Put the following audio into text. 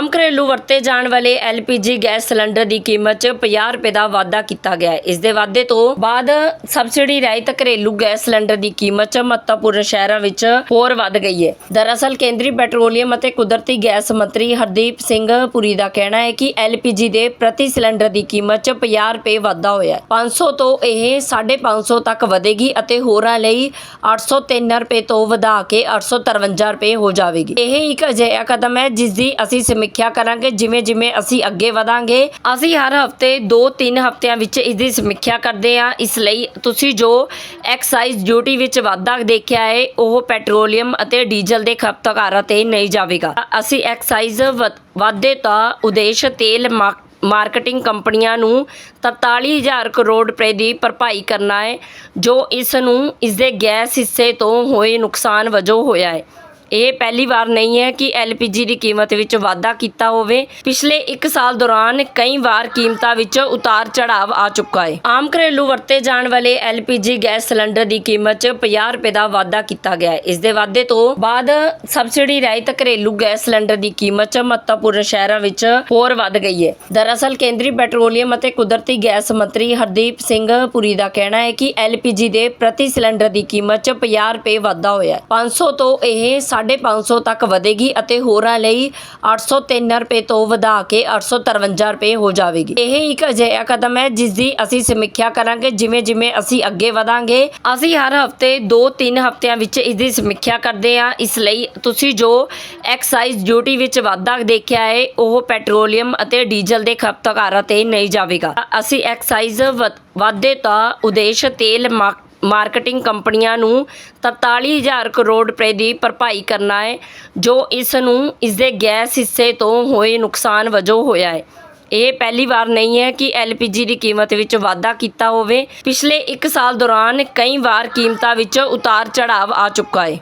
ਆਮ ਘਰੇਲੂ ਵਰਤੇ ਜਾਣ ਵਾਲੇ LPG ਗੈਸ ਸਿਲੰਡਰ ਦੀ ਕੀਮਤ 'ਚ 50 ਰੁਪਏ ਦਾ ਵਾਧਾ ਕੀਤਾ ਗਿਆ ਹੈ। ਇਸ ਦੇ ਵਾਧੇ ਤੋਂ ਬਾਅਦ ਸਬਸਿਡੀ ਰਹਿਤ ਘਰੇਲੂ ਗੈਸ ਸਿਲੰਡਰ ਦੀ ਕੀਮਤ 'ਚ ਮਹੱਤਵਪੂਰਨ ਸ਼ਹਿਰਾਂ ਵਿੱਚ ਹੋਰ ਵੱਧ ਗਈ ਹੈ। ਦਰਅਸਲ ਕੇਂਦਰੀ ਪੈਟਰੋਲੀਅਮ ਅਤੇ ਕੁਦਰਤੀ ਗੈਸ ਮੰਤਰੀ ਹਰਦੀਪ ਸਿੰਘ ਪੁਰੀ ਦਾ ਕਹਿਣਾ ਹੈ ਕਿ LPG ਦੇ ਪ੍ਰਤੀ ਸਿਲੰਡਰ ਦੀ ਕੀਮਤ 'ਚ 50 ਰੁਪਏ ਵਾਧਾ ਹੋਇਆ ਹੈ। 500 ਤੋਂ ਇਹ 550 ਤੱਕ ਵਧੇਗੀ ਅਤੇ ਹੋਰਾਂ ਲਈ 803 ਰੁਪਏ ਤੋਂ ਵਧਾ ਕੇ 853 ਰੁਪਏ ਹੋ ਜਾਵੇਗੀ। ਇਹ ਇੱਕ ਅਜਿਹਾ ਕਦਮ ਹੈ ਜਿਸ ਦੀ ਅਸੀਂ ਸਮੀਖਿਆ ਕਰਾਂਗੇ, ਜਿਵੇਂ ਜਿਵੇਂ ਅਸੀਂ ਅੱਗੇ ਵਧਾਂਗੇ, ਅਸੀਂ ਹਰ ਹਫ਼ਤੇ 2-3 ਹਫਤਿਆਂ ਵਿੱਚ ਇਸ ਦੀ ਸਮੀਖਿਆ ਕਰਦੇ ਹਾਂ। ਇਸ ਲਈ ਤੁਸੀਂ ਜੋ ਐਕਸਾਈਜ਼ ਡਿਊਟੀ ਵਿੱਚ ਵਾਧਾ ਦੇਖਿਆ ਹੈ, ਉਹ ਪੈਟਰੋਲੀਅਮ ਅਤੇ ਡੀਜ਼ਲ ਦੇ ਖਪਤਕਾਰਾਂ ਤੇ ਨਹੀਂ ਜਾਵੇਗਾ। ਅਸੀਂ ਐਕਸਾਈਜ਼ ਵ- ਵਾਧੇ ਦਾ ਉਦੇਸ਼ ਤੇਲ ਮਾ- ਮਾਰਕੀਟਿੰਗ ਕੰਪਨੀਆਂ ਨੂੰ 43000 ਕਰੋੜ ਰੁਪਏ ਦੀ ਭਰਪਾਈ ਕਰਨਾ ਹੈ, ਜੋ ਇਸ ਨੂੰ ਇਸ ਦੇ ਗੈਸ ਹਿੱਸੇ ਤੋਂ ਹੋਏ ਨੁਕਸਾਨ ਵਜੋਂ ਹੋਇਆ ਹੈ। ਇਹ ਪਹਿਲੀ ਵਾਰ ਨਹੀਂ ਹੈ ਕਿ LPG ਦੀ ਕੀਮਤ ਵਿੱਚ ਵਾਧਾ ਕੀਤਾ ਹੋਵੇ। ਪਿਛਲੇ 1 ਸਾਲ ਦੌਰਾਨ ਕਈ ਵਾਰ ਕੀਮਤਾਂ ਵਿੱਚ ਉਤਾਰ ਚੜਾਵ ਆ ਚੁੱਕਾ ਹੈ। ਆਮ ਘਰੇਲੂ ਵਰਤੇ ਜਾਣ ਵਾਲੇ LPG ਗੈਸ ਸਿਲੰਡਰ ਦੀ ਕੀਮਤ 'ਚ 50 ਰੁਪਏ ਦਾ ਵਾਧਾ ਕੀਤਾ ਗਿਆ ਹੈ। ਇਸ ਦੇ ਵਾਧੇ ਤੋਂ ਬਾਅਦ ਸਬਸਿਡੀ ਰਹਿਤ ਘਰੇਲੂ ਗੈਸ ਸਿਲੰਡਰ ਦੀ ਕੀਮਤ 'ਚ ਮਹੱਤਵਪੂਰਨ ਸ਼ਹਿਰਾਂ ਵਿੱਚ ਹੋਰ ਵੱਧ ਗਈ ਹੈ। ਦਰਅਸਲ ਕੇਂਦਰੀ ਪੈਟਰੋਲੀਅਮ ਅਤੇ ਕੁਦਰਤੀ ਗੈਸ ਮੰਤਰੀ ਹਰਦੀਪ ਸਿੰਘ ਪੁਰੀ ਦਾ ਕਹਿਣਾ ਹੈ ਕਿ LPG ਦੇ ਪ੍ਰਤੀ ਸਿਲੰਡਰ ਦੀ ਕੀਮਤ 'ਚ 50 ਰੁਪਏ ਵਾਧਾ ਹੋਇਆ ਹੈ। 500 ਤੋਂ ਇਹ 550 ਤੱਕ ਵਧੇਗੀ ਅਤੇ ਹੋਰਾਂ ਲਈ 803 ਰੁਪਏ ਤੋਂ ਵਧਾ ਕੇ 853 ਰੁਪਏ ਹੋ ਜਾਵੇਗੀ। ਇਹ ਇੱਕ ਅਜਿਹਾ ਕਦਮ ਹੈ ਜਿਸ ਦੀ ਅਸੀਂ ਸਮੀਖਿਆ ਕਰਾਂਗੇ, ਜਿਵੇਂ ਜਿਵੇਂ ਅਸੀਂ ਅੱਗੇ ਵਧਾਂਗੇ। ਅਸੀਂ ਹਰ ਹਫ਼ਤੇ 2-3 ਹਫਤਿਆਂ ਵਿੱਚ ਇਸ ਦੀ ਸਮੀਖਿਆ ਕਰਦੇ ਹਾਂ। ਇਸ ਲਈ ਤੁਸੀਂ ਜੋ ਐਕਸਾਈਜ਼ ਡਿਊਟੀ ਵਿੱਚ ਵਾਧਾ ਦੇਖਿਆ ਹੈ, ਉਹ ਪੈਟਰੋਲੀਅਮ ਅਤੇ ਡੀਜ਼ਲ ਦੇ ਖਪਤਕਾਰਾਂ ਤੇ ਨਹੀਂ ਜਾਵੇਗਾ। ਅਸੀਂ ਐਕਸਾਈਜ਼ ਵ- ਵਾਧੇ ਦਾ ਉਦੇਸ਼ ਤੇਲ ਮਾ- ਮਾਰਕੀਟਿੰਗ ਕੰਪਨੀਆਂ ਨੂੰ 43000 ਕਰੋੜ ਰੁਪਏ ਦੀ ਭਰਪਾਈ ਕਰਨਾ ਹੈ, ਜੋ ਇਸ ਨੂੰ ਇਸ ਦੇ ਗੈਸ ਹਿੱਸੇ ਤੋਂ ਹੋਏ ਨੁਕਸਾਨ ਵਜੋਂ ਹੋਇਆ ਹੈ। ਇਹ ਪਹਿਲੀ ਵਾਰ ਨਹੀਂ ਹੈ ਕਿ LPG ਦੀ ਕੀਮਤ ਵਿੱਚ ਵਾਧਾ ਕੀਤਾ ਹੋਵੇ। ਪਿਛਲੇ 1 ਸਾਲ ਦੌਰਾਨ ਕਈ ਵਾਰ ਕੀਮਤਾਂ ਵਿੱਚ ਉਤਾਰ ਚੜਾਵ ਆ ਚੁੱਕਾ ਹੈ।